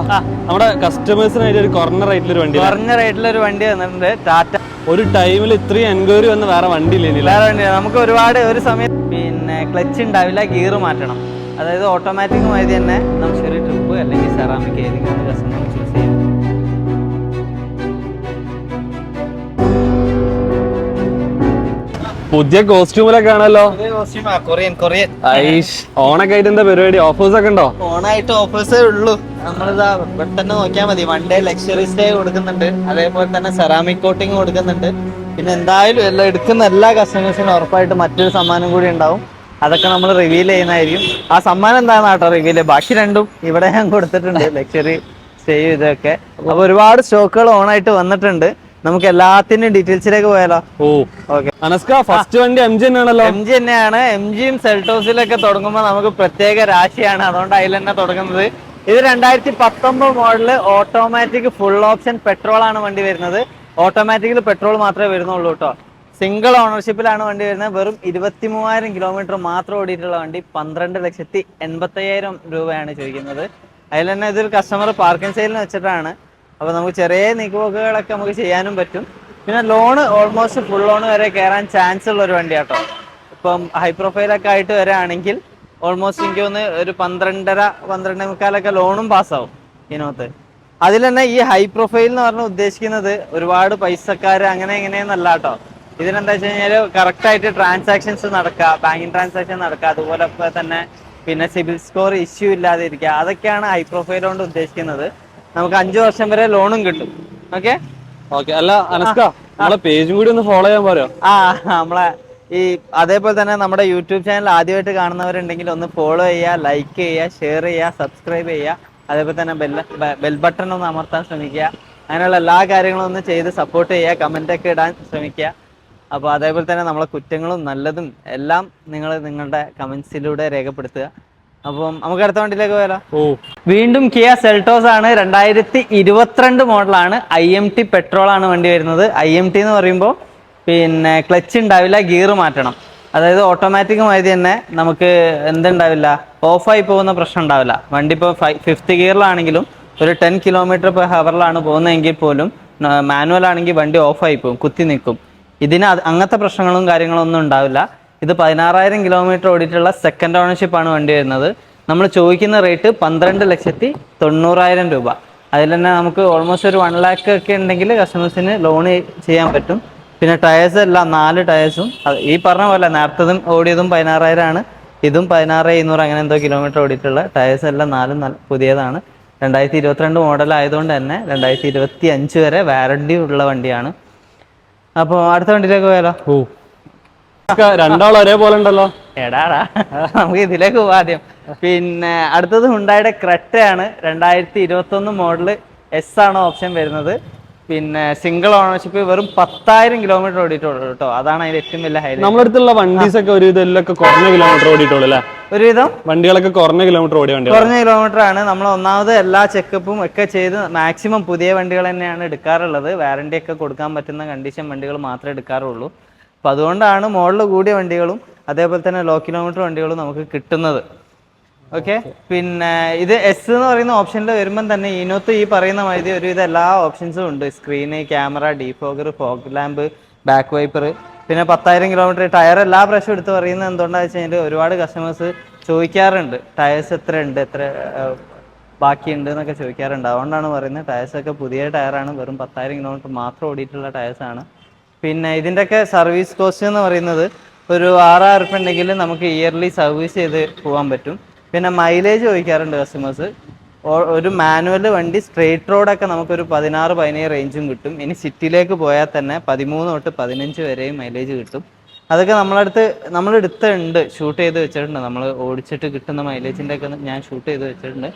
അനസ്ക നമ്മുടെ കസ്റ്റമേഴ്സിനായിട്ട് ഒരു കുറഞ്ഞ റേറ്റിൽ ഒരു വണ്ടി കുറഞ്ഞ റേറ്റിൽ ഒരു വണ്ടി വന്നിട്ടുണ്ട് ടാറ്റ ഒരു ടൈമിൽ ഇത്രയും എൻക്വയറി വന്ന് വേറെ വണ്ടി ഇല്ല? വേറെ വണ്ടി നമുക്ക് ഒരുപാട് ഒരു സമയത്ത് പിന്നെ ക്ലച്ച് ഉണ്ടാവില്ല ഗിയർ മാറ്റണം. അതായത് ഓട്ടോമാറ്റിക് മാതിരി തന്നെ നമുക്ക് ഒരു ട്രിപ്പ് അല്ലെങ്കിൽ സെറാമിക് ഏതെങ്കിലും ഒരു കസ്റ്റമർ ചൂസ് ചെയ്യാം. പുതിയ കോസ്റ്റ്യൂമിലൊക്കെ ആണല്ലോ. Korean Korean. ഓണൊക്കെ ആയിട്ട് എന്താ പരിപാടി? ഓഫേഴ്സ് ഒക്കെ ഉണ്ടോ? ഓണായിട്ട് ഓഫേഴ്സേ ഉള്ളൂ. നമ്മളിതാ പെട്ടെന്ന് നോക്കിയാൽ മതി. വൺ ഡേ ലക്ഷറി സ്റ്റേ കൊടുക്കുന്നുണ്ട്. അതേപോലെ തന്നെ സെറാമിക് കോട്ടിങ് കൊടുക്കുന്നുണ്ട്. പിന്നെ എന്തായാലും എല്ലാം എടുക്കുന്ന എല്ലാ കസ്റ്റമേഴ്സിനും ഉറപ്പായിട്ട് മറ്റൊരു സമ്മാനം കൂടി ഉണ്ടാവും. അതൊക്കെ നമ്മൾ റിവീൽ ചെയ്യുന്നതായിരിക്കും. ആ സമ്മാനം എന്താണെന്ന് കേട്ടോ റിവീൽ ബാക്കി രണ്ടും ഇവിടെ ഞാൻ കൊടുത്തിട്ടുണ്ട്. ലക്ഷറി സ്റ്റേ ഇതൊക്കെ അപ്പൊ ഒരുപാട് സ്റ്റോക്കുകൾ ആയിട്ട് വന്നിട്ടുണ്ട്. നമുക്ക് എല്ലാത്തിന്റെയും ഡീറ്റെയിൽസിലേക്ക് പോയാലോ? ഓ. ഓക്കെ അനസ്ക ഫസ്റ്റ് വണ്ടി എം ജി തന്നെയാണല്ലോ? എം ജി തന്നെയാണ്. എം ജിയും സെൽട്ടോസിലൊക്കെ തുടങ്ങുമ്പോൾ നമുക്ക് പ്രത്യേക രാശിയാണ്. അതുകൊണ്ട് അതിൽ തന്നെ തുടങ്ങുന്നത്. ഇത് രണ്ടായിരത്തി പത്തൊമ്പത് model automatic full option petrol ആണ് വണ്ടി വരുന്നത്. ഓട്ടോമാറ്റിക്കിൽ പെട്രോൾ മാത്രമേ വരുന്നുള്ളൂ കേട്ടോ. സിംഗിൾ ഓണർഷിപ്പിലാണ് വണ്ടി വരുന്നത്. വെറും ഇരുപത്തി മൂവായിരം കിലോമീറ്റർ മാത്രം ഓടിയിട്ടുള്ള വണ്ടി. പന്ത്രണ്ട് ലക്ഷത്തി എൺപത്തയ്യായിരം രൂപയാണ് ചോദിക്കുന്നത്. അതിൽ തന്നെ ഇതൊരു കസ്റ്റമർ പാർക്കിംഗ് സൈഡിൽ വെച്ചിട്ടാണ്. അപ്പോൾ നമുക്ക് ചെറിയ നീക്കുപോക്കുകളൊക്കെ നമുക്ക് ചെയ്യാനും പറ്റും. പിന്നെ ലോണ് ഓൾമോസ്റ്റ് ഫുൾ ലോൺ വരെ കയറാൻ ചാൻസ് ഉള്ള ഒരു വണ്ടിയാട്ടോ. ഇപ്പം ഹൈ പ്രൊഫൈലൊക്കെ ആയിട്ട് വരാണെങ്കിൽ ഓൾമോസ്റ്റ് എനിക്ക് ഒന്ന് ഒരു പന്ത്രണ്ടര പന്ത്രണ്ടേ മുക്കാലൊക്കെ ലോണും പാസ്സാവും ഇതിനകത്ത്. അതിൽ തന്നെ ഈ ഹൈ പ്രൊഫൈൽ എന്ന് പറഞ്ഞ് ഉദ്ദേശിക്കുന്നത് ഒരുപാട് പൈസക്കാർ അങ്ങനെ എങ്ങനെയെന്നല്ല കേട്ടോ. ഇതിനെന്താ വെച്ച് കഴിഞ്ഞാൽ കറക്റ്റ് ആയിട്ട് ട്രാൻസാക്ഷൻസ് നടക്കുക ബാങ്കിങ് ട്രാൻസാക്ഷൻ നടക്കുക അതുപോലെ തന്നെ പിന്നെ സിബിൽ സ്കോർ ഇഷ്യൂ ഇല്ലാതെ ഇരിക്കുക അതൊക്കെയാണ് ഹൈ പ്രൊഫൈൽ കൊണ്ട് ഉദ്ദേശിക്കുന്നത്. നമുക്ക് അഞ്ചു വർഷം വരെ ലോണും കിട്ടും. ഓക്കെ ഓക്കെ അല്ല അനസ്ക നമ്മളെ പേജും കൂടി ഒന്ന് ഫോളോ ചെയ്യാൻ പറയോ ആ നമ്മളെ ഈ അതേപോലെ തന്നെ നമ്മുടെ യൂട്യൂബ് ചാനൽ ആദ്യമായിട്ട് കാണുന്നവരുണ്ടെങ്കിൽ ഒന്ന് ഫോളോ ചെയ്യുക ലൈക്ക് ചെയ്യുക ഷെയർ ചെയ്യുക സബ്സ്ക്രൈബ് ചെയ്യുക. അതേപോലെ തന്നെ ബെൽ ബെൽ ബട്ടൺ ഒന്ന് അമർത്താൻ ശ്രമിക്കുക. അങ്ങനെയുള്ള എല്ലാ കാര്യങ്ങളും ഒന്ന് ചെയ്ത് സപ്പോർട്ട് ചെയ്യുക കമന്റ് ഒക്കെ ഇടാൻ ശ്രമിക്കുക. അപ്പോൾ അതേപോലെ തന്നെ നമ്മളെ കുറ്റങ്ങളും നല്ലതും എല്ലാം നിങ്ങൾ നിങ്ങളുടെ കമൻസിലൂടെ രേഖപ്പെടുത്തുക. അപ്പം നമുക്ക് അടുത്ത വണ്ടിയിലേക്ക് പോയാലോ? ഓ. വീണ്ടും കിയ സെൽട്ടോസ് ആണ്. രണ്ടായിരത്തി ഇരുപത്തിരണ്ട് മോഡലാണ് ഐ എം ടി പെട്രോൾ ആണ് വണ്ടി വരുന്നത്. ഐ എം ടി എന്ന് പറയുമ്പോൾ പിന്നെ ക്ലച്ച് ഉണ്ടാവില്ല ഗിയർ മാറ്റണം. അതായത് ഓട്ടോമാറ്റിക് മാതിരി തന്നെ നമുക്ക് എന്തുണ്ടാവില്ല ഓഫായി പോകുന്ന പ്രശ്നം ഉണ്ടാവില്ല. വണ്ടി ഇപ്പോൾ ഫിഫ്ത്ത് ഗിയറിലാണെങ്കിലും ഒരു ടെൻ കിലോമീറ്റർ പെർ ഹവറിലാണ് പോകുന്നതെങ്കിൽ പോലും മാനുവൽ ആണെങ്കിൽ വണ്ടി ഓഫായി പോകും കുത്തി നിൽക്കും. ഇതിന് അങ്ങനത്തെ പ്രശ്നങ്ങളും കാര്യങ്ങളും ഒന്നും ഉണ്ടാവില്ല. ഇത് പതിനാറായിരം കിലോമീറ്റർ ഓടിയിട്ടുള്ള സെക്കൻഡ് ഓണർഷിപ്പ് ആണ് വണ്ടി വരുന്നത്. നമ്മൾ ചോദിക്കുന്ന റേറ്റ് പന്ത്രണ്ട് ലക്ഷത്തി തൊണ്ണൂറായിരം രൂപ. അതിൽ തന്നെ നമുക്ക് ഓൾമോസ്റ്റ് ഒരു വൺ ലാക്ക് ഒക്കെ ഉണ്ടെങ്കിൽ കസ്റ്റമേഴ്സിന് ലോൺ ചെയ്യാൻ പറ്റും. പിന്നെ ടയേഴ്സ് എല്ലാം നാല് ടയേഴ്സും ഈ പറഞ്ഞ പോലെ നേരത്തതും ഓടിയതും പതിനാറായിരം ആണ് ഇതും പതിനാറ് ഇരുന്നൂറ് അങ്ങനെ എന്തോ കിലോമീറ്റർ ഓടിയിട്ടുള്ള ടയേഴ്സ് എല്ലാം നാലും നല്ല പുതിയതാണ്. രണ്ടായിരത്തി ഇരുപത്തിരണ്ട് മോഡൽ ആയതുകൊണ്ട് തന്നെ രണ്ടായിരത്തി ഇരുപത്തി അഞ്ച് വരെ വാറണ്ടി ഉള്ള വണ്ടിയാണ്. അപ്പോൾ അടുത്ത വണ്ടിയിലേക്ക് പോയാലോ? ഓ. രണ്ടാളും ഒരേപോലെ ഉണ്ടല്ലോ. എടാടാ നമുക്ക് ഇതിലേക്ക് പോവാം ആദ്യം. പിന്നെ അടുത്തത് ഹുണ്ടായുടെ ക്രെറ്റയാണ് രണ്ടായിരത്തി ഇരുപത്തി ഒന്ന് മോഡൽ എസ് ആണ് ഓപ്ഷൻ വരുന്നത്. പിന്നെ സിംഗിൾ ഓണർഷിപ്പ് വെറും പത്തായിരം കിലോമീറ്റർ ഓടിയിട്ടുള്ളൂ കേട്ടോ. അതാണ് അതിന്റെ ഏറ്റവും വലിയ ഹൈലൈറ്റ് നമ്മുടെ അടുത്തുള്ള വണ്ടീസ് ഒക്കെ ഒരു ഇതെല്ലാം കുറഞ്ഞ കിലോമീറ്റർ ഓടിയിട്ടുള്ളൂ അല്ലേ? ഒരുവിധം? വണ്ടികളൊക്കെ കുറഞ്ഞ കിലോമീറ്റർ ഓടിയ വണ്ടി കുറഞ്ഞ കിലോമീറ്റർ ആണ്. നമ്മൾ ഒന്നാമത് എല്ലാ ചെക്കപ്പും ഒക്കെ ചെയ്ത് മാക്സിമം പുതിയ വണ്ടികൾ തന്നെയാണ് എടുക്കാറുള്ളത്. വാറണ്ടി ഒക്കെ കൊടുക്കാൻ പറ്റുന്ന കണ്ടീഷൻ വണ്ടികൾ മാത്രമേ എടുക്കാറുള്ളൂ. അപ്പം അതുകൊണ്ടാണ് മോഡൽ കൂടിയ വണ്ടികളും അതേപോലെ തന്നെ ലോ കിലോമീറ്റർ വണ്ടികളും നമുക്ക് കിട്ടുന്നത്. ഓക്കെ പിന്നെ ഇത് എസ് എന്ന് പറയുന്ന ഓപ്ഷനിൽ വരുമ്പം തന്നെ ഇതിനകത്ത് ഈ പറയുന്ന മാതിരി ഒരുവിധ എല്ലാ ഓപ്ഷൻസും ഉണ്ട്. Screen camera defogger fog lamp back wiper പിന്നെ പത്തായിരം കിലോമീറ്റർ ടയർ എല്ലാ പ്രാവശ്യം എടുത്ത് പറയുന്നത് എന്തുകൊണ്ടാണെന്ന് വെച്ച് കഴിഞ്ഞാൽ ഒരുപാട് കസ്റ്റമേഴ്സ് ചോദിക്കാറുണ്ട്. ടയേഴ്സ് എത്ര ഉണ്ട് എത്ര ബാക്കിയുണ്ട് എന്നൊക്കെ ചോദിക്കാറുണ്ട്. അതുകൊണ്ടാണ് പറയുന്നത് ടയേഴ്സ് ഒക്കെ പുതിയ ടയറാണ് വെറും പത്തായിരം കിലോമീറ്റർ മാത്രം ഓടിയിട്ടുള്ള ടയേഴ്സ് ആണ്. പിന്നെ ഇതിന്റെയൊക്കെ സർവീസ് കോസ്റ്റ് എന്ന് പറയുന്നത് ഒരു ആറായിരം ഉറുപ്പ്യ ഉണ്ടെങ്കിൽ നമുക്ക് ഇയർലി സർവീസ് ചെയ്ത് പോകാൻ പറ്റും. പിന്നെ മൈലേജ് ചോദിക്കാറുണ്ട് കസ്റ്റമേഴ്സ് ഒരു മാനുവൽ വണ്ടി സ്ട്രേറ്റ് റോഡൊക്കെ നമുക്കൊരു പതിനാറ് പതിനേഴ് റേഞ്ചും കിട്ടും. ഇനി സിറ്റിയിലേക്ക് പോയാൽ തന്നെ പതിമൂന്ന് തൊട്ട് പതിനഞ്ച് വരെയും മൈലേജ് കിട്ടും. അതൊക്കെ നമ്മളടുത്ത് നമ്മൾ എടുത്തുണ്ട് ഷൂട്ട് ചെയ്ത് വെച്ചിട്ടുണ്ട്. നമ്മൾ ഓടിച്ചിട്ട് കിട്ടുന്ന മൈലേജിന്റെ ഒക്കെ ഞാൻ ഷൂട്ട് ചെയ്ത് വെച്ചിട്ടുണ്ട്.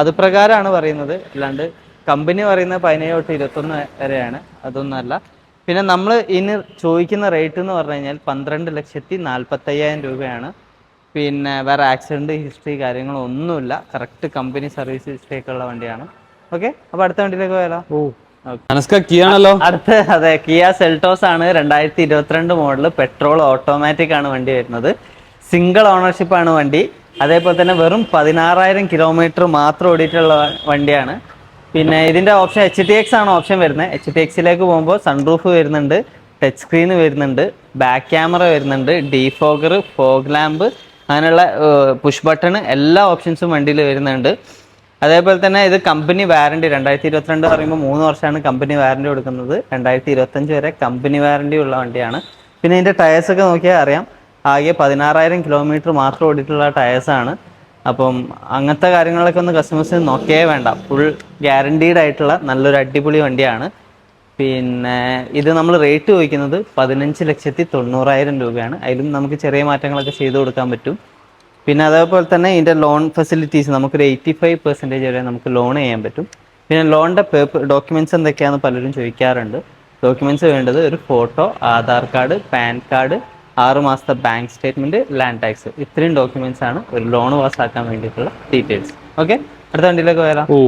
അത് പ്രകാരമാണ് പറയുന്നത്. അല്ലാണ്ട് കമ്പനി പറയുന്നത് പതിനേഴ് തൊട്ട് ഇരുപത്തൊന്ന് വരെയാണ്. അതൊന്നുമല്ല പിന്നെ നമ്മൾ ഇനി ചോദിക്കുന്ന റേറ്റ് എന്ന് പറഞ്ഞു കഴിഞ്ഞാൽ പന്ത്രണ്ട് ലക്ഷത്തി നാൽപ്പത്തയ്യായിരം രൂപയാണ്. പിന്നെ വേറെ ആക്സിഡന്റ് ഹിസ്റ്ററി കാര്യങ്ങളൊന്നുമില്ല. കറക്റ്റ് കമ്പനി സർവീസ് ഹിസ്റ്ററി ഒക്കെ ഉള്ള വണ്ടിയാണ്. ഓക്കെ അപ്പോൾ അടുത്ത വണ്ടിയിലേക്ക് പോയാലോ? ഓ. ഓക്കെ അനസ്ക കിയാണല്ലോ? അടുത്ത അതെ കിയ സെൽട്ടോസ് ആണ്. രണ്ടായിരത്തി ഇരുപത്തിരണ്ട് മോഡൽ പെട്രോൾ ഓട്ടോമാറ്റിക് ആണ് വണ്ടി വരുന്നത്. സിംഗിൾ ഓണർഷിപ്പ് ആണ് വണ്ടി. അതേപോലെ തന്നെ വെറും പതിനാറായിരം കിലോമീറ്റർ മാത്രം ഓടിയിട്ടുള്ള വണ്ടിയാണ്. പിന്നെ ഇതിന്റെ ഓപ്ഷൻ എച്ച് ടി എക്സ് ആണ് ഓപ്ഷൻ വരുന്നത്. എച്ച് ടി എക്സിലേക്ക് പോകുമ്പോൾ സൺറൂഫ് വരുന്നുണ്ട് ടച്ച് സ്ക്രീൻ വരുന്നുണ്ട് ബാക്ക് ക്യാമറ വരുന്നുണ്ട് ഡീഫോഗർ ഫോഗ് ലാമ്പ് അങ്ങനെയുള്ള പുഷ് ബട്ടൺ എല്ലാ ഓപ്ഷൻസും വണ്ടിയിൽ വരുന്നുണ്ട്. അതേപോലെ തന്നെ ഇത് കമ്പനി വാറണ്ടി രണ്ടായിരത്തി ഇരുപത്തിരണ്ട് പറയുമ്പോൾ മൂന്ന് വർഷമാണ് കമ്പനി വാറണ്ടി കൊടുക്കുന്നത്. രണ്ടായിരത്തി ഇരുപത്തഞ്ച് വരെ കമ്പനി വാറണ്ടി ഉള്ള വണ്ടിയാണ്. പിന്നെ ഇതിന്റെ ടയേഴ്സ് ഒക്കെ നോക്കിയാൽ അറിയാം. ആകെ പതിനാറായിരം കിലോമീറ്റർ മാത്രം ഓടിയിട്ടുള്ള ടയേഴ്സാണ് അപ്പം അങ്ങനത്തെ കാര്യങ്ങളൊക്കെ ഒന്ന് കസ്റ്റമേഴ്സിന് നോക്കിയേ വേണ്ട. ഫുൾ ഗ്യാരണ്ടീഡ് ആയിട്ടുള്ള നല്ലൊരു അടിപൊളി വണ്ടിയാണ്. പിന്നെ ഇത് നമ്മൾ റേറ്റ് ചോദിക്കുന്നത് പതിനഞ്ച് ലക്ഷത്തി തൊണ്ണൂറായിരം രൂപയാണ്. അതിലും നമുക്ക് ചെറിയ മാറ്റങ്ങളൊക്കെ ചെയ്തു കൊടുക്കാൻ പറ്റും. പിന്നെ അതേപോലെ തന്നെ ഇതിന്റെ ലോൺ ഫെസിലിറ്റീസ് നമുക്കൊരു എയ്റ്റി ഫൈവ് പെർസെന്റേജ് വരെ നമുക്ക് ലോൺ ചെയ്യാൻ പറ്റും. പിന്നെ ലോണിന്റെ പേപ്പർ ഡോക്യുമെന്റ്സ് എന്തൊക്കെയാണെന്ന് പലരും ചോദിക്കാറുണ്ട്. ഡോക്യുമെന്റ്സ് വേണ്ടത് ഒരു photo Aadhaar card PAN card ആറ് മാസത്തെ ബാങ്ക് സ്റ്റേറ്റ്മെന്റ് ലാൻഡ് ടാക്സ് ഇത്രയും ഡോക്യുമെന്റ്സ് ആണ് ഒരു ലോൺ പാസ്സാക്കാൻ വേണ്ടിയിട്ടുള്ള ഡീറ്റെയിൽസ് ഓക്കെ അടുത്ത വണ്ടിയിലേക്ക് വരാം ഓ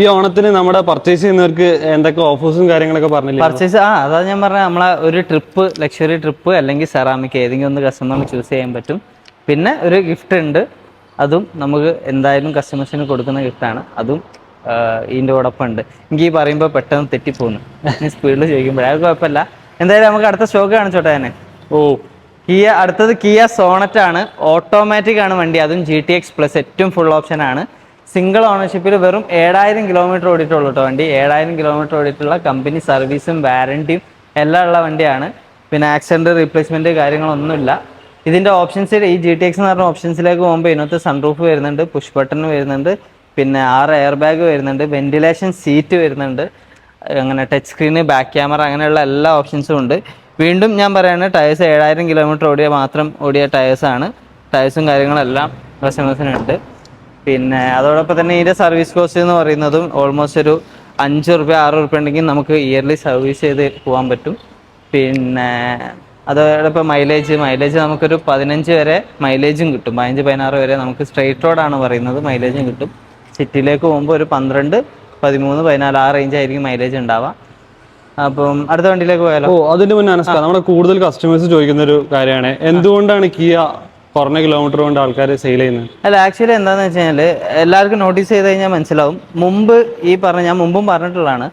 ഈ ഓണത്തിന് നമ്മുടെ പർച്ചേസ് ചെയ്യുന്നവർക്ക് എന്തൊക്കെ ഓഫേഴ്സും കാര്യങ്ങളൊക്കെ പറഞ്ഞില്ല? പർച്ചേസ് ആ അതാ ഞാൻ പറഞ്ഞ നമ്മളെ ഒരു ട്രിപ്പ് ലക്ഷറി ട്രിപ്പ് അല്ലെങ്കിൽ സെറാമിക് ഏതെങ്കിലും ഒന്ന് കസ്റ്റമറിന് ചൂസ് ചെയ്യാൻ പറ്റും. പിന്നെ ഒരു ഗിഫ്റ്റ് ഉണ്ട്. അതും നമുക്ക് എന്തായാലും കസ്റ്റമേഴ്സിന് കൊടുക്കുന്ന ഗിഫ്റ്റാണ് അതും ഇതിന്റെ ഇതിന്റെ കൂടൊപ്പം ഉണ്ട്. എനിക്ക് ഈ പറയുമ്പോൾ പെട്ടെന്ന് തെറ്റിപ്പോകുന്നു. സ്പീഡിൽ ചോദിക്കുമ്പോഴേ അത് കുഴപ്പമില്ല. എന്തായാലും നമുക്ക് അടുത്ത സ്റ്റോക്ക് കാണിച്ചോട്ടെ തന്നെ ഓ. കിയ അടുത്തത് കിയ സോണറ്റ് ആണ് ഓട്ടോമാറ്റിക് ആണ് വണ്ടി. അതും ജി ടി എക്സ് പ്ലസ് ഏറ്റവും ഫുൾ ഓപ്ഷൻ ആണ്. സിംഗിൾ ഓണർഷിപ്പിൽ വെറും ഏഴായിരം കിലോമീറ്റർ ഓടിയിട്ടുള്ളൂ വണ്ടി. ഏഴായിരം കിലോമീറ്റർ ഓടിയിട്ടുള്ള കമ്പനി സർവീസും വാറണ്ടിയും എല്ലാം ഉള്ള വണ്ടിയാണ്. പിന്നെ ആക്സിഡന്റ് റീപ്ലേസ്മെന്റ് കാര്യങ്ങളൊന്നുമില്ല. ഇതിന്റെ ഓപ്ഷൻസിൽ ഈ ജി ടി എക്സ് എന്ന് പറഞ്ഞ ഓപ്ഷൻസിലേക്ക് പോകുമ്പോൾ ഇതിനകത്ത് സൺറൂഫ് വരുന്നുണ്ട് പുഷ് ബട്ടൺ വരുന്നുണ്ട് പിന്നെ ആറ് എയർ ബാഗ് വരുന്നുണ്ട് വെന്റിലേഷൻ സീറ്റ് വരുന്നുണ്ട് അങ്ങനെ ടച്ച് സ്ക്രീൻ ബാക്ക് ക്യാമറ അങ്ങനെയുള്ള എല്ലാ ഓപ്ഷൻസും ഉണ്ട്. വീണ്ടും ഞാൻ പറയാണ് ടയേഴ്സ് ഏഴായിരം കിലോമീറ്റർ ഓടിയ മാത്രം ഓടിയ ടയേഴ്സാണ് ടയേഴ്സും കാര്യങ്ങളെല്ലാം കസ്റ്റമേഴ്സിനുണ്ട് പിന്നെ അതോടൊപ്പം തന്നെ ഇതിന്റെ സർവീസ് കോസ്റ്റ് എന്ന് പറയുന്നതും ഓൾമോസ്റ്റ് ഒരു അഞ്ച് റുപ്യ ആറ് റുപ്യ ഉണ്ടെങ്കിൽ നമുക്ക് ഇയർലി സർവീസ് ചെയ്ത് പോകാൻ പറ്റും. പിന്നെ അതോടൊപ്പം മൈലേജ് മൈലേജ് നമുക്കൊരു പതിനഞ്ച് വരെ മൈലേജും കിട്ടും. പതിനഞ്ച് പതിനാറ് വരെ നമുക്ക് സ്ട്രെയിറ്റ് റോഡാണ് പറയുന്നത്. മൈലേജും കിട്ടും. സിറ്റിയിലേക്ക് പോകുമ്പോൾ ഒരു പന്ത്രണ്ട് പതിമൂന്ന് പതിനാല് ആ റേഞ്ച് ആയിരിക്കും മൈലേജ് ഉണ്ടാവുക. അപ്പം അടുത്ത വണ്ടിയിലേക്ക് പോയാലോ? ഓ അതിന് മുന്നേ നമ്മുടെ കൂടുതൽ കസ്റ്റമേഴ്സ് ചോദിക്കുന്ന ഒരു കാര്യമാണ്. എന്തുകൊണ്ടാണ് കിയ കുറഞ്ഞ കിലോമീറ്റർ കൊണ്ട് ആൾക്കാർ സെയിൽ ചെയ്യുന്നത്. അല്ല ആക്ച്വലി എന്താന്ന് വെച്ച് കഴിഞ്ഞാൽ എല്ലാവർക്കും നോട്ടീസ് ചെയ്ത് കഴിഞ്ഞാൽ മനസ്സിലാവും. മുമ്പ് ഈ പറഞ്ഞ ഞാൻ മുമ്പും പറഞ്ഞിട്ടുള്ളതാണ്.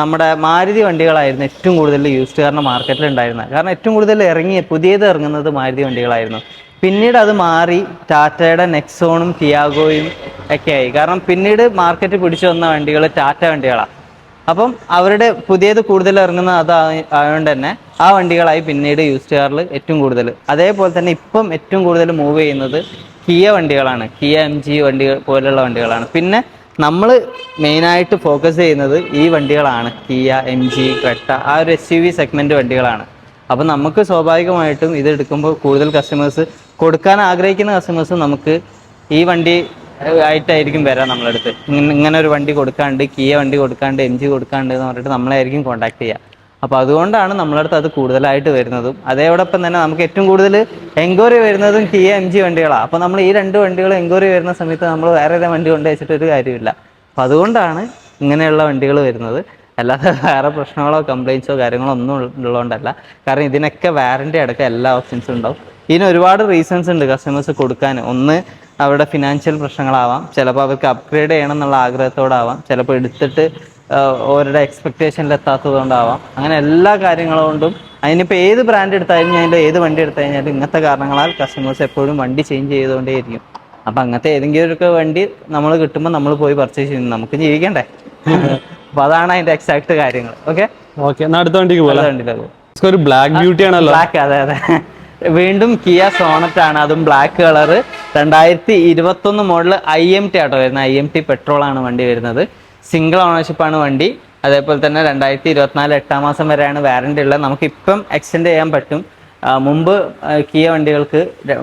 നമ്മുടെ മാരുതി വണ്ടികളായിരുന്നു ഏറ്റവും കൂടുതൽ യൂസ്ഡ് കാരണം മാർക്കറ്റിൽ ഉണ്ടായിരുന്നത് കാരണം ഏറ്റവും കൂടുതൽ ഇറങ്ങിയ പുതിയത് ഇറങ്ങുന്നത് മാരുതി വണ്ടികളായിരുന്നു. പിന്നീട് അത് മാറി ടാറ്റയുടെ നെക്സോണും ടിയാഗോയും ഒക്കെ ആയി. കാരണം പിന്നീട് മാർക്കറ്റ് പിടിച്ചു വന്ന വണ്ടികൾ ടാറ്റ വണ്ടികളാണ് അപ്പം അവരുടെ പുതിയത് കൂടുതൽ ഇറങ്ങുന്ന അത് ആയതുകൊണ്ട് തന്നെ ആ വണ്ടികളായി പിന്നീട് യൂസ് കാറിൽ ഏറ്റവും കൂടുതൽ. അതേപോലെ തന്നെ ഇപ്പം ഏറ്റവും കൂടുതൽ മൂവ് ചെയ്യുന്നത് കിയ വണ്ടികളാണ്. കിയ എം ജി വണ്ടികൾ പോലെയുള്ള വണ്ടികളാണ്. പിന്നെ നമ്മൾ മെയിനായിട്ട് ഫോക്കസ് ചെയ്യുന്നത് ഈ വണ്ടികളാണ്. കിയ എം ജി ക്രെട്ട ആ ഒരു എസ് യു വി സെഗ്മെന്റ് വണ്ടികളാണ്. അപ്പം നമുക്ക് സ്വാഭാവികമായിട്ടും ഇത് എടുക്കുമ്പോൾ കൂടുതൽ കസ്റ്റമേഴ്സ് കൊടുക്കാൻ ആഗ്രഹിക്കുന്ന കസ്റ്റമേഴ്സ് നമുക്ക് ഈ വണ്ടി ആയിട്ടായിരിക്കും വരാം നമ്മളടുത്ത്. ഇങ്ങനെ ഒരു വണ്ടി കൊടുക്കാണ്ട് കിയ വണ്ടി കൊടുക്കാണ്ട് എം ജി കൊടുക്കാണ്ട് എന്ന് പറഞ്ഞിട്ട് നമ്മളായിരിക്കും കോൺടാക്ട് ചെയ്യുക അപ്പോൾ അതുകൊണ്ടാണ് നമ്മളടുത്ത് അത് കൂടുതലായിട്ട് വരുന്നതും. അതേയോടൊപ്പം തന്നെ നമുക്ക് ഏറ്റവും കൂടുതൽ എൻക്വയറി വരുന്നതും കിയ എം ജി വണ്ടികളാണ് അപ്പോൾ നമ്മൾ ഈ രണ്ട് വണ്ടികൾ എൻക്വയറി വരുന്ന സമയത്ത് നമ്മൾ വേറെ ഏതെങ്കിലും വണ്ടി കൊണ്ട് വെച്ചിട്ട് ഒരു കാര്യമില്ല. അപ്പോൾ അതുകൊണ്ടാണ് ഇങ്ങനെയുള്ള വണ്ടികൾ വരുന്നത്. അല്ലാതെ വേറെ പ്രശ്നങ്ങളോ കംപ്ലയിൻസോ കാര്യങ്ങളോ ഒന്നും ഉള്ളതുകൊണ്ടല്ല. കാരണം ഇതിനൊക്കെ വാറണ്ടി അടക്കം എല്ലാ ഓപ്ഷൻസും ഉണ്ടാവും. ഇതിന് ഒരുപാട് റീസൺസ് ഉണ്ട് കസ്റ്റമേഴ്സ് കൊടുക്കാൻ. ഒന്ന് അവരുടെ ഫിനാൻഷ്യൽ പ്രശ്നങ്ങളാവാം. ചിലപ്പോൾ അവർക്ക് അപ്ഗ്രേഡ് ചെയ്യണം എന്നുള്ള ആഗ്രഹത്തോടാവാം. ചിലപ്പോൾ എടുത്തിട്ട് ആഹ്, എക്സ്പെക്റ്റേഷനിൽ എത്താത്തത് കൊണ്ടാവാം അങ്ങനെ എല്ലാ കാര്യങ്ങളും കൊണ്ടും അതിനിപ്പോൾ ഏത് ബ്രാൻഡ് എടുത്താലും ഞാൻ ഇതിന്റെ ഏത് വണ്ടി എടുത്തു കഴിഞ്ഞാലും ഇങ്ങനത്തെ കാരണങ്ങളാൽ കസ്റ്റമേഴ്സ് എപ്പോഴും വണ്ടി ചേഞ്ച് ചെയ്തുകൊണ്ടേയിരിക്കും. അപ്പം അങ്ങനത്തെ ഏതെങ്കിലും ഒരു വണ്ടി നമ്മൾ കിട്ടുമ്പോൾ നമ്മൾ പോയി പർച്ചേസ് ചെയ്യുന്നു. നമുക്ക് ജീവിക്കണ്ടേ? അപ്പം അതാണ് അതിന്റെ എക്സാക്ട് കാര്യങ്ങൾ. ഓക്കെ ഓക്കെ അടുത്ത വണ്ടിക്ക് പോകാം ഒരു ബ്ലാക്ക് ബ്യൂട്ടി ആണല്ലോ. ബ്ലാക്ക് അതെ അതെ. വീണ്ടും കിയ സോണറ്റ് ആണ്. അതും ബ്ലാക്ക് കളർ രണ്ടായിരത്തി ഇരുപത്തൊന്ന് മോഡൽ ഐ എം ടി ആട്ടോ വരുന്നത്. ഐ എം ടി പെട്രോൾ ആണ് വണ്ടി വരുന്നത്. സിംഗിൾ ഓണർഷിപ്പ് ആണ് വണ്ടി. അതേപോലെ തന്നെ രണ്ടായിരത്തി ഇരുപത്തിനാല് എട്ടാം മാസം വരെയാണ് വാറണ്ടി ഉള്ളത്. നമുക്ക് ഇപ്പം എക്സ്റ്റെൻഡ് ചെയ്യാൻ പറ്റും. മുമ്പ് കിയ വണ്ടികൾക്ക്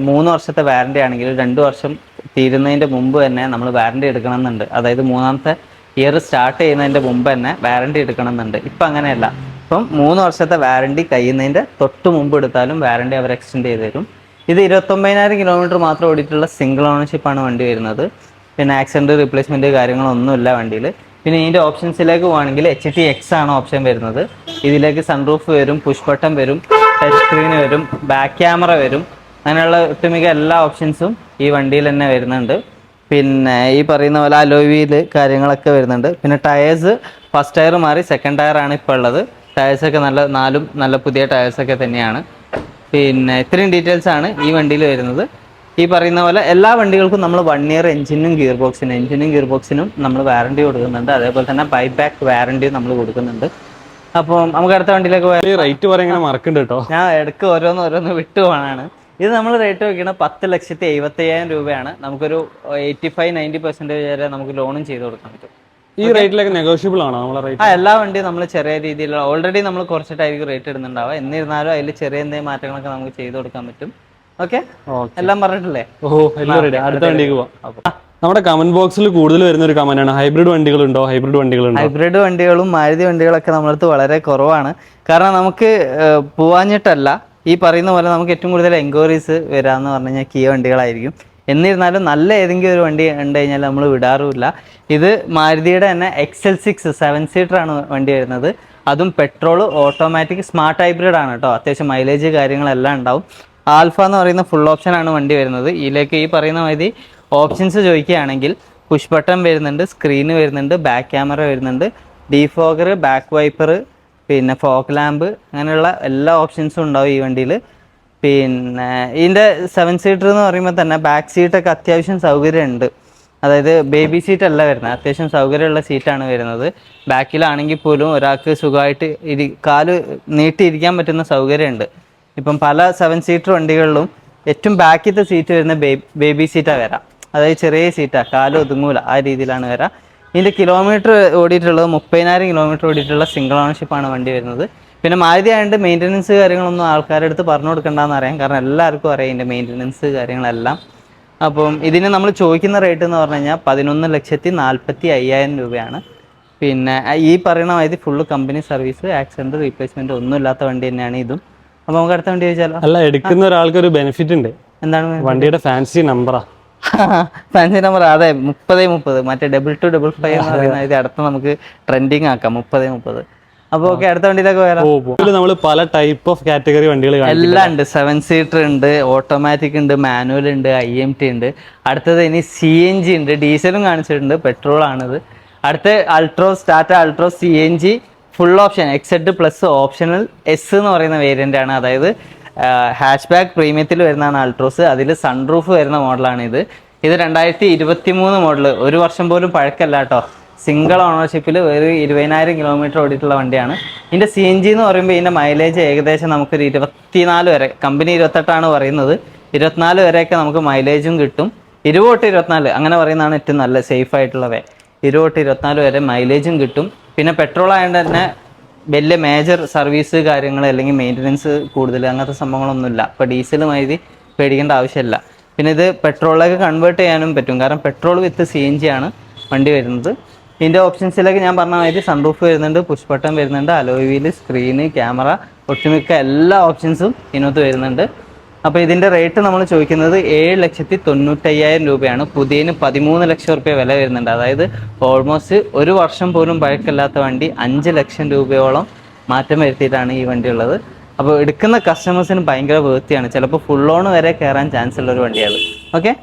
മൂന്ന് വർഷത്തെ വാറണ്ടി ആണെങ്കിൽ രണ്ട് വർഷം തീരുന്നതിന്റെ മുമ്പ് തന്നെ നമ്മൾ വാറണ്ടി എടുക്കണമെന്നുണ്ട്. അതായത് മൂന്നാമത്തെ ഇയർ സ്റ്റാർട്ട് ചെയ്യുന്നതിന്റെ മുമ്പ് തന്നെ വാറണ്ടി എടുക്കണമെന്നുണ്ട്. ഇപ്പം അങ്ങനെയല്ല. ഇപ്പം മൂന്ന് വർഷത്തെ വാറണ്ടി കഴിയുന്നതിന്റെ തൊട്ട് മുമ്പ് എടുത്താലും വാറണ്ടി അവർ എക്സ്റ്റെൻഡ് ചെയ്ത് തരും. ഇത് ഇരുപത്തൊമ്പതിനായിരം കിലോമീറ്റർ മാത്രം ഓടിയിട്ടുള്ള സിംഗിൾ ഓണർഷിപ്പ് ആണ് വണ്ടി വരുന്നത്. പിന്നെ ആക്സിഡന്റ് റീപ്ലേസ്മെന്റ് കാര്യങ്ങളൊന്നുമില്ല വണ്ടിയിൽ. പിന്നെ ഇതിന്റെ ഓപ്ഷൻസിലേക്ക് പോവാണെങ്കിൽ എച്ച് ടി എക്സ് ആണ് ഓപ്ഷൻ വരുന്നത്. ഇതിലേക്ക് സൺറൂഫ് വരും പുഷ് ബട്ടൺ വരും ടച്ച് സ്ക്രീൻ വരും ബാക്ക് ക്യാമറ വരും. അങ്ങനെയുള്ള ഒട്ടുമിക്ക എല്ലാ ഓപ്ഷൻസും ഈ വണ്ടിയിൽ തന്നെ വരുന്നുണ്ട്. പിന്നെ ഈ പറയുന്ന പോലെ അലോവിയിൽ കാര്യങ്ങളൊക്കെ വരുന്നുണ്ട്. പിന്നെ ടയേഴ്സ് ഫസ്റ്റ് ടയർ മാറി സെക്കൻഡ് ടയറാണ് ഇപ്പോൾ ഉള്ളത്. ടയേഴ്സൊക്കെ നല്ല നാലും നല്ല പുതിയ ടയേഴ്സൊക്കെ തന്നെയാണ്. പിന്നെ ഇത്രയും ഡീറ്റെയിൽസ് ആണ് ഈ വണ്ടിയിൽ വരുന്നത്. ഈ പറയുന്ന പോലെ എല്ലാ വണ്ടികൾക്കും നമ്മൾ വൺ ഇയർ എഞ്ചിനും ഗിയർ ബോക്സിനും എഞ്ചിനും ഗിയർ ബോക്സിനും നമ്മൾ വാറണ്ടി കൊടുക്കുന്നുണ്ട്. അതേപോലെ തന്നെ ബൈ ബാക്ക് വാറണ്ടിയും നമ്മൾ കൊടുക്കുന്നുണ്ട്. അപ്പോൾ നമുക്ക് അടുത്ത വണ്ടിയിലേക്ക് റേറ്റ് പറയാൻ മറക്കുന്നുണ്ട് കേട്ടോ. ഞാൻ ഇടയ്ക്ക് ഓരോന്ന് ഓരോന്ന് വിട്ടു പോകാനാണ് ഇത് നമ്മൾ റേറ്റ് വെക്കുന്നത് പത്ത് ലക്ഷത്തി എഴുപത്തി അയ്യായിരം രൂപയാണ്. നമുക്കൊരു എയ്റ്റി ഫൈവ് നയന്റി പെർസെന്റേജ് വരെ നമുക്ക് ലോണും ചെയ്ത് കൊടുക്കാൻ പറ്റും. ഈ റേറ്റിലൊക്കെ നെഗോഷ്യബിൾ ആണോ നമ്മളെ റേറ്റ് ആ എല്ലാ വണ്ടിയും നമ്മൾ ചെറിയ രീതിയിലുള്ള ഓൾറെഡി നമ്മൾ കുറച്ചിട്ടായിരിക്കും റേറ്റ് ഇടുന്നുണ്ടാവുക. എന്നിരുന്നാലും അതിൽ ചെറിയ എന്തെങ്കിലും മാറ്റങ്ങളൊക്കെ നമുക്ക് ചെയ്തു കൊടുക്കാൻ പറ്റും. ഓക്കെ എല്ലാം പറഞ്ഞിട്ടില്ലേ? ഓ എല്ലാം റെഡി അടുത്ത വണ്ടിക്ക് പോവാം. നമ്മുടെ കമന്റ് ബോക്സിൽ കൂടുതൽ വരുന്ന ഒരു കമന്റ് ആണ്. ഹൈബ്രിഡ് വണ്ടികളുണ്ടോ? ഹൈബ്രിഡ് വണ്ടികളുണ്ടോ? ഹൈബ്രിഡ് വണ്ടികളും മാരുതി വണ്ടികളൊക്കെ നമ്മളടുത്ത് വളരെ കുറവാണ്. കാരണം നമുക്ക് പോവാഞ്ഞിട്ടല്ല. ഈ പറയുന്ന പോലെ നമുക്ക് ഏറ്റവും കൂടുതൽ എൻക്വയറീസ് വരാന്ന് പറഞ്ഞു കഴിഞ്ഞാൽ കിയ വണ്ടികളായിരിക്കും. എന്നിരുന്നാലും നല്ല ഏതെങ്കിലും ഒരു വണ്ടി ഉണ്ട് കഴിഞ്ഞാൽ നമ്മൾ വിടാറുമില്ല. ഇത് മാരുതിയുടെ തന്നെ എക്സൽ സിക്സ് സെവൻ സീറ്റർ ആണ് വണ്ടി വരുന്നത്. അതും പെട്രോൾ ഓട്ടോമാറ്റിക് സ്മാർട്ട് ഹൈബ്രിഡ് ആണ് കേട്ടോ. അത്യാവശ്യം മൈലേജ് കാര്യങ്ങളെല്ലാം ഉണ്ടാവും. ആൽഫ എന്ന് പറയുന്ന ഫുൾ ഓപ്ഷൻ ആണ് വണ്ടി വരുന്നത്. ഇതിലേക്ക് ഈ പറയുന്ന മാതിരി ഓപ്ഷൻസ് ചോദിക്കുകയാണെങ്കിൽ പുഷ് ബട്ടൺ വരുന്നുണ്ട് സ്ക്രീന് വരുന്നുണ്ട് ബാക്ക് ക്യാമറ വരുന്നുണ്ട് ഡീഫോഗർ ബാക്ക് വൈപ്പർ പിന്നെ ഫോക്ക് ലാമ്പ് അങ്ങനെയുള്ള എല്ലാ ഓപ്ഷൻസും ഉണ്ടാവും ഈ വണ്ടിയിൽ. പിന്നെ ഇതിന്റെ സെവൻ സീറ്റർ എന്ന് പറയുമ്പോൾ തന്നെ ബാക്ക് സീറ്റൊക്കെ അത്യാവശ്യം സൗകര്യമുണ്ട്. അതായത് ബേബി സീറ്റ് അല്ല വരുന്നത്. അത്യാവശ്യം സൗകര്യമുള്ള സീറ്റാണ് വരുന്നത്. ബാക്കിലാണെങ്കിൽ പോലും ഒരാൾക്ക് സുഖമായിട്ട് ഇരി കാൽ നീട്ടിയിരിക്കാൻ പറ്റുന്ന സൗകര്യമുണ്ട്. ഇപ്പം പല സെവൻ സീറ്റർ വണ്ടികളിലും ഏറ്റവും ബാക്കിലത്തെ സീറ്റ് വരുന്ന ബേബി സീറ്റാണ് വരാം. അതായത് ചെറിയ സീറ്റാണ് കാൽ ഒതുങ്ങൂല. ആ രീതിയിലാണ് വരാം. ഇതിന്റെ കിലോമീറ്റർ ഓടിയിട്ടുള്ളത് മുപ്പതിനായിരം കിലോമീറ്റർ ഓടിയിട്ടുള്ള സിംഗിൾ ഓണർഷിപ്പാണ് വണ്ടി വരുന്നത്. പിന്നെ മാരുതി ആയതുകൊണ്ട് മെയിന്റനൻസ് കാര്യങ്ങളൊന്നും ആൾക്കാരുടെ അടുത്ത് പറഞ്ഞു കൊടുക്കണ്ടെന്ന് അറിയാം. കാരണം എല്ലാവർക്കും അറിയാം ഇതിന്റെ മെയിന്റനൻസ് കാര്യങ്ങളെല്ലാം. അപ്പം ഇതിന് നമ്മൾ ചോദിക്കുന്ന റേറ്റ് എന്ന് പറഞ്ഞു കഴിഞ്ഞാൽ പതിനൊന്ന് ലക്ഷത്തി നാൽപ്പത്തി അയ്യായിരം രൂപയാണ്. പിന്നെ ഈ പറയുന്ന മാതിരി full company service accident replacement ഒന്നും ഇല്ലാത്ത വണ്ടി തന്നെയാണ് ഇതും. അപ്പോൾ നമുക്ക് അടുത്ത വണ്ടി ചോദിച്ചാലോ? അല്ല എടുക്കുന്ന ഒരാൾക്ക് ഒരു ബെനിഫിറ്റ് ഉണ്ട്. എന്താണ് വണ്ടിയുടെ ഫാൻസി നമ്പറാ ഫാൻസി നമ്പർ അതെ മുപ്പതേ മുപ്പത്. മറ്റേ ഡബിൾ ടു ഡബിൾ ഫൈവ് എന്ന് പറയുന്ന ഇത് അടുത്ത് നമുക്ക് ട്രെൻഡിങ് ആക്കാം. മുപ്പതേ മുപ്പത്. അപ്പോൾ ഓക്കെ അടുത്ത വണ്ടിയിലേക്ക് ഇതിൽ നമ്മൾ പല ടൈപ്പ് ഓഫ് കാറ്റഗറി വണ്ടികൾ എല്ലാം ഉണ്ട്. സെവൻ സീറ്റർ ഉണ്ട് ഓട്ടോമാറ്റിക് ഉണ്ട് മാനുവൽ ഉണ്ട് ഐ എം ടി ഉണ്ട്. അടുത്തത് ഇനി സി എൻ ജി ഉണ്ട്. ഡീസലും കാണിച്ചിട്ടുണ്ട്. പെട്രോൾ ആണിത്. അടുത്ത Altroz Tata Altroz C N G full option XZ plus optional S എന്ന് പറയുന്ന വേരിയന്റ് ആണ്. അതായത് ഹാഷ് ബാക്ക് പ്രീമിയത്തിൽ വരുന്നതാണ് അൾട്രോസ് അതിൽ സൺറൂഫ് വരുന്ന മോഡലാണ് ഇത് ഇത് രണ്ടായിരത്തി ഇരുപത്തി മൂന്ന് മോഡൽ ഒരു വർഷം പോലും പഴക്കല്ല കേട്ടോ. സിംഗിൾ ഓണർഷിപ്പിൽ ഒരു ഇരുപതിനായിരം കിലോമീറ്റർ ഓടിയിട്ടുള്ള വണ്ടിയാണ്. ഇതിന്റെ സി എൻ ജി എന്ന് പറയുമ്പോൾ ഇതിന്റെ മൈലേജ് ഏകദേശം നമുക്കൊരു ഇരുപത്തിനാല് വരെ കമ്പനി ഇരുപത്തെട്ടാണ് പറയുന്നത്. ഇരുപത്തിനാല് വരെയൊക്കെ നമുക്ക് മൈലേജും കിട്ടും. ഇരുപത് തൊട്ട് ഇരുപത്തിനാല് അങ്ങനെ പറയുന്നതാണ് ഏറ്റവും നല്ല സേഫ് ആയിട്ടുള്ള വേ. ഇരുപത് തൊട്ട് ഇരുപത്തിനാല് വരെ മൈലേജും കിട്ടും. പിന്നെ പെട്രോൾ ആയതുകൊണ്ട് തന്നെ വലിയ മേജർ സർവീസ് കാര്യങ്ങൾ അല്ലെങ്കിൽ മെയിന്റനൻസ് കൂടുതൽ അങ്ങനത്തെ സംഭവങ്ങളൊന്നുമില്ല. ഇപ്പോൾ ഡീസൽ മൈതി പേടിക്കേണ്ട ആവശ്യമില്ല. പിന്നെ ഇത് പെട്രോളിലേക്ക് കൺവേർട്ട് ചെയ്യാനും പറ്റും. കാരണം petrol with C N G ആണ് വണ്ടി വരുന്നത്. ഇതിന്റെ ഓപ്ഷൻസിലൊക്കെ ഞാൻ പറഞ്ഞ മാതിരി സൺറൂഫ് വരുന്നുണ്ട് പുഷ് ബട്ടൺ വരുന്നുണ്ട് അലോയ് വീൽ സ്ക്രീന് ക്യാമറ ഒട്ടുമിക്ക എല്ലാ ഓപ്ഷൻസും ഇതിനകത്ത് വരുന്നുണ്ട്. അപ്പോൾ ഇതിന്റെ റേറ്റ് നമ്മൾ ചോദിക്കുന്നത് ഏഴ് ലക്ഷത്തി തൊണ്ണൂറ്റയ്യായിരം രൂപയാണ്. പുതിയതിന് പതിമൂന്ന് ലക്ഷം റുപ്യ വില വരുന്നുണ്ട്. അതായത് ഓൾമോസ്റ്റ് ഒരു വർഷം പോലും പഴക്കമില്ലാത്ത വണ്ടി അഞ്ച് ലക്ഷം രൂപയോളം മാറ്റം വരുത്തിയിട്ടാണ് ഈ വണ്ടി ഉള്ളത്. അപ്പോൾ എടുക്കുന്ന കസ്റ്റമേഴ്സിന് ഭയങ്കര വൃത്തിയാണ് ചിലപ്പോൾ ഫുൾ ഓൺ വരെ കയറാൻ ചാൻസ് ഉള്ള ഒരു വണ്ടിയാണ് ഓക്കെ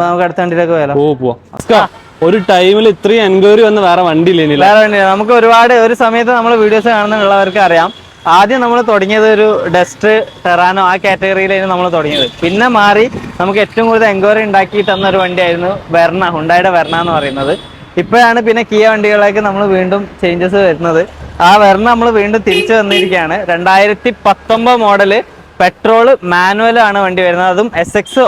നമുക്ക് അടുത്ത വണ്ടിയിലേക്ക് പോയാലോ. പോവാം. പോവാ ഒരു ടൈമിൽ ഇത്രയും എൻക്വയറി വന്ന വേറെ വണ്ടി ഇല്ല വേറെ വണ്ടി നമുക്ക് ഒരുപാട് ഒരു സമയത്ത് നമ്മൾ വീഡിയോസ് കാണുന്നുള്ളവർക്ക് അറിയാം. ആദ്യം നമ്മൾ തുടങ്ങിയത് ഒരു ഡസ്റ്റ് ടെറാനോ ആ കാറ്റഗറിയിലായിരുന്നു നമ്മൾ തുടങ്ങിയത്. പിന്നെ മാറി നമുക്ക് ഏറ്റവും കൂടുതൽ എൻക്വയറി ഉണ്ടാക്കി തന്ന ഒരു വണ്ടിയായിരുന്നു വെർണ ഹുണ്ടായുടെ വെർണ എന്ന് പറയുന്നത്. ഇപ്പോഴാണ് പിന്നെ കിയ വണ്ടികളിലേക്ക് നമ്മൾ വീണ്ടും ചേഞ്ചസ് വരുന്നത്. ആ വെർണ നമ്മൾ വീണ്ടും തിരിച്ചു വന്നിരിക്കുകയാണ്. രണ്ടായിരത്തി പത്തൊമ്പത് മോഡൽ മാനുവൽ ആണ് വണ്ടി വരുന്നത്. അതും എസ് എക്സ്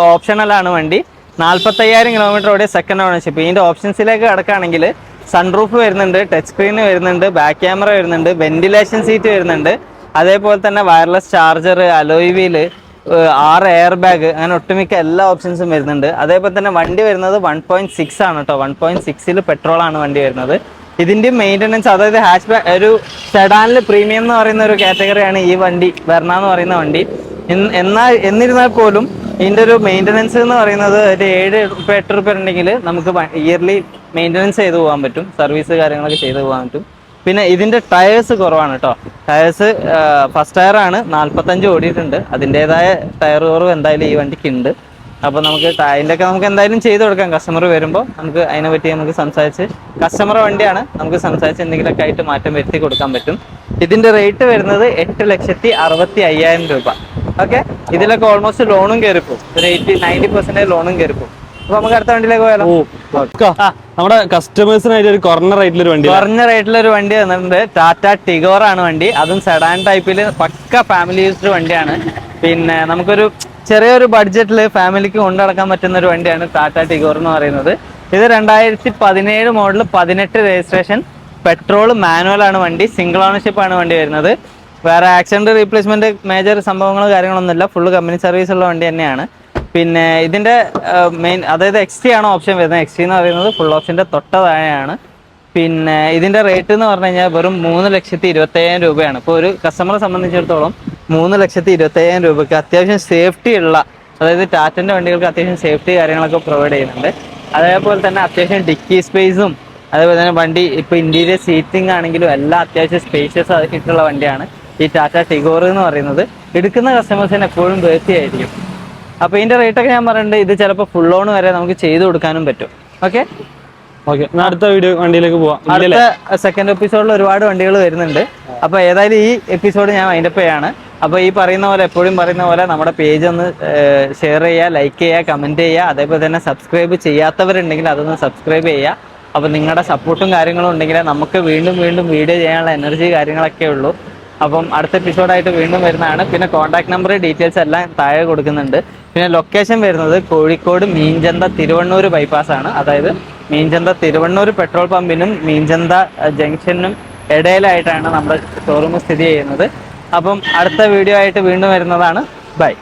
ആണ് വണ്ടി. നാൽപ്പത്തയ്യായിരം കിലോമീറ്റർ ഓടിയ സെക്കൻഡ് ഓണർഷിപ്പ് ഇതിന്റെ ഓപ്ഷൻസിലേക്ക് കിടക്കുകയാണെങ്കിൽ സൺറൂഫ് വരുന്നുണ്ട് ടച്ച് സ്ക്രീൻ വരുന്നുണ്ട് ബാക്ക് ക്യാമറ വരുന്നുണ്ട് വെന്റിലേഷൻ സീറ്റ് വരുന്നുണ്ട്. അതേപോലെ തന്നെ വയർലെസ് ചാർജർ അലോയ് വീൽ ആറ് എയർ ബാഗ് അങ്ങനെ ഒട്ടുമിക്ക എല്ലാ ഓപ്ഷൻസും വരുന്നുണ്ട്. അതേപോലെ തന്നെ വണ്ടി വരുന്നത് വൺ പോയിന്റ് സിക്സ് ആണ് കേട്ടോ വൺ പോയിന്റ് സിക്സിൽ പെട്രോൾ ആണ് വണ്ടി വരുന്നത്. ഇതിന്റെ മെയിന്റനൻസ് അതായത് ഹാഷ് ബാഗ് ഒരു സെഡാനിൽ പ്രീമിയം എന്ന് പറയുന്ന ഒരു കാറ്റഗറിയാണ് ഈ വണ്ടി വെർണ എന്ന് പറയുന്ന വണ്ടി. എന്നാൽ എന്നിരുന്നാൽ പോലും ഇതിന്റെ ഒരു മെയിന്റനൻസ് എന്ന് പറയുന്നത് ഒരു ഏഴ് റുപ്യ എട്ട് റുപ്യ ഉണ്ടെങ്കിൽ നമുക്ക് ഇയർലി മെയിന്റനൻസ് ചെയ്ത് പോകാൻ പറ്റും. സർവീസ് കാര്യങ്ങളൊക്കെ ചെയ്ത് പോകാൻ പറ്റും. പിന്നെ ഇതിന്റെ ടയേഴ്സ് കുറവാണ് കേട്ടോ ടയേഴ്സ് ഫസ്റ്റ് ടയർ ആണ് നാല്പത്തഞ്ച് ഓടിയിട്ടുണ്ട്. അതിന്റെതായ ടയർ കുറവ് എന്തായാലും ഈ വണ്ടിക്ക് ഉണ്ട്. അപ്പോൾ നമുക്ക് അതിന്റെ ഒക്കെ നമുക്ക് എന്തായാലും ചെയ്ത് കൊടുക്കാം. കസ്റ്റമർ വരുമ്പോൾ നമുക്ക് അതിനെ പറ്റി നമുക്ക് സംസാരിച്ച് കസ്റ്റമർ വണ്ടിയാണ്. നമുക്ക് സംസാരിച്ച് എന്തെങ്കിലുമൊക്കെ ആയിട്ട് മാറ്റം വരുത്തി കൊടുക്കാൻ പറ്റും. ഇതിന്റെ റേറ്റ് വരുന്നത് എട്ട് ലക്ഷത്തി അറുപത്തി അയ്യായിരം രൂപ. ഓക്കെ ഇതിലൊക്കെ ഓൾമോസ്റ്റ് ലോണും കയറിപ്പോവും. ഒരു എയ്റ്റി നയന്റി പെർസെന്റേജ് ലോണും കയറിപ്പോവും. അപ്പൊ നമുക്ക് അടുത്ത വണ്ടിയിലേക്ക് പോയാലോ? നമ്മുടെ കസ്റ്റമേഴ്സിനായിട്ട് ഒരു കുറഞ്ഞ റേറ്റിൽ ഒരു വണ്ടി കുറഞ്ഞ റേറ്റിൽ ഒരു വണ്ടി വന്നിട്ടുണ്ട് ടാറ്റ ടിഗോർ ആണ് വണ്ടി. അതും സെഡാൻ ടൈപ്പിൽ പക്ക ഫാമിലി യൂസ്ഡ് വണ്ടിയാണ്. പിന്നെ നമുക്കൊരു ചെറിയൊരു ബഡ്ജറ്റിൽ ഫാമിലിക്ക് കൊണ്ടടക്കാൻ പറ്റുന്ന ഒരു വണ്ടിയാണ് ടാറ്റ ടിഗോർ എന്ന് പറയുന്നത്. ഇത് രണ്ടായിരത്തി പതിനേഴ് മോഡൽ പതിനെട്ട് രജിസ്ട്രേഷൻ പെട്രോൾ മാനുവൽ ആണ് വണ്ടി. സിംഗിൾ ഓണർഷിപ്പ് ആണ് വണ്ടി വരുന്നത്. വേറെ ആക്സിഡന്റ് റീപ്ലേസ്മെന്റ് മേജർ സംഭവങ്ങളോ കാര്യങ്ങളൊന്നുമില്ല ഫുള്ള് കമ്പനി സർവീസ് ഉള്ള വണ്ടി തന്നെയാണ്. പിന്നെ ഇതിന്റെ മെയിൻ അതായത് എക്സ് ടി ആണ് ഓപ്ഷൻ വരുന്നത്? എക്സ് ടി എന്ന് പറയുന്നത് ഫുൾ ഓപ്ഷന്റെ തൊട്ട താഴെയാണ് പിന്നെ ഇതിന്റെ റേറ്റ് എന്ന് പറഞ്ഞു കഴിഞ്ഞാൽ വെറും മൂന്ന് ലക്ഷത്തി ഇരുപത്തയ്യായിരം രൂപയാണ്. ഇപ്പോൾ ഒരു കസ്റ്റമറെ സംബന്ധിച്ചിടത്തോളം മൂന്ന് ലക്ഷത്തി ഇരുപത്തയ്യായിരം രൂപയ്ക്ക് അത്യാവശ്യം സേഫ്റ്റി ഉള്ള അതായത് ടാറ്റന്റെ വണ്ടികൾക്ക് അത്യാവശ്യം സേഫ്റ്റി കാര്യങ്ങളൊക്കെ പ്രൊവൈഡ് ചെയ്യുന്നുണ്ട്. അതേപോലെ തന്നെ അത്യാവശ്യം ഡിക്കി സ്പേസും അതേപോലെ തന്നെ വണ്ടി ഇപ്പൊ ഇന്ത്യയിലെ സീറ്റിംഗ് ആണെങ്കിലും എല്ലാം അത്യാവശ്യം സ്പേഷ്യസ് ആയിട്ടുള്ള വണ്ടിയാണ്. ഈ ടാറ്റ ടിഗോർ എന്ന് പറയുന്നത് എടുക്കുന്ന കസ്റ്റമേഴ്സിന് എപ്പോഴും ബേർത്തി ആയിരിക്കും അപ്പൊ ഇതിന്റെ റേറ്റ് ഒക്കെ ഞാൻ പറഞ്ഞിട്ടുണ്ട് ഇത് ചിലപ്പോൾ ഫുൾ ഓൺ വരെ നമുക്ക് ചെയ്ത് കൊടുക്കാനും പറ്റും. ഓക്കെ ഓക്കെ അടുത്ത വീഡിയോ വണ്ടിയിലേക്ക് പോവാം. അടുത്ത സെക്കൻഡ് എപ്പിസോഡിൽ ഒരുപാട് വണ്ടികൾ വരുന്നുണ്ട്. അപ്പൊ ഏതായാലും ഈ എപ്പിസോഡ് ഞാൻ വൈൻഡപ്പ് ചെയ്യാണ്. അപ്പൊ ഈ പറയുന്ന പോലെ എപ്പോഴും പറയുന്ന പോലെ നമ്മുടെ പേജ് ഒന്ന് ഷെയർ ചെയ്യുക ലൈക്ക് ചെയ്യുക കമന്റ് ചെയ്യുക അതേപോലെ തന്നെ സബ്സ്ക്രൈബ് ചെയ്യാത്തവരുണ്ടെങ്കിൽ അതൊന്ന് സബ്സ്ക്രൈബ് ചെയ്യുക. അപ്പൊ നിങ്ങളുടെ സപ്പോർട്ടും കാര്യങ്ങളും ഉണ്ടെങ്കിൽ നമുക്ക് വീണ്ടും വീണ്ടും വീഡിയോ ചെയ്യാനുള്ള എനർജി കാര്യങ്ങളൊക്കെ ഉള്ളൂ. അപ്പം അടുത്ത എപ്പിസോഡായിട്ട് വീണ്ടും വരുന്നതാണ്. പിന്നെ കോൺടാക്ട് നമ്പർ ഡീറ്റെയിൽസ് എല്ലാം താഴെ കൊടുക്കുന്നുണ്ട്. പിന്നെ ലൊക്കേഷൻ വരുന്നത് കോഴിക്കോട് മീൻചന്ത തിരുവണ്ണൂർ ബൈപ്പാസ് ആണ്. അതായത് മീൻചന്ത തിരുവണ്ണൂർ പെട്രോൾ പമ്പിനും മീൻചന്ത ജംഗ്ഷനും ഇടയിലായിട്ടാണ് നമ്മുടെ ഷോറൂം സ്ഥിതി ചെയ്യുന്നത്. അപ്പം അടുത്ത വീഡിയോ ആയിട്ട് വീണ്ടും വരുന്നതാണ്. ബൈ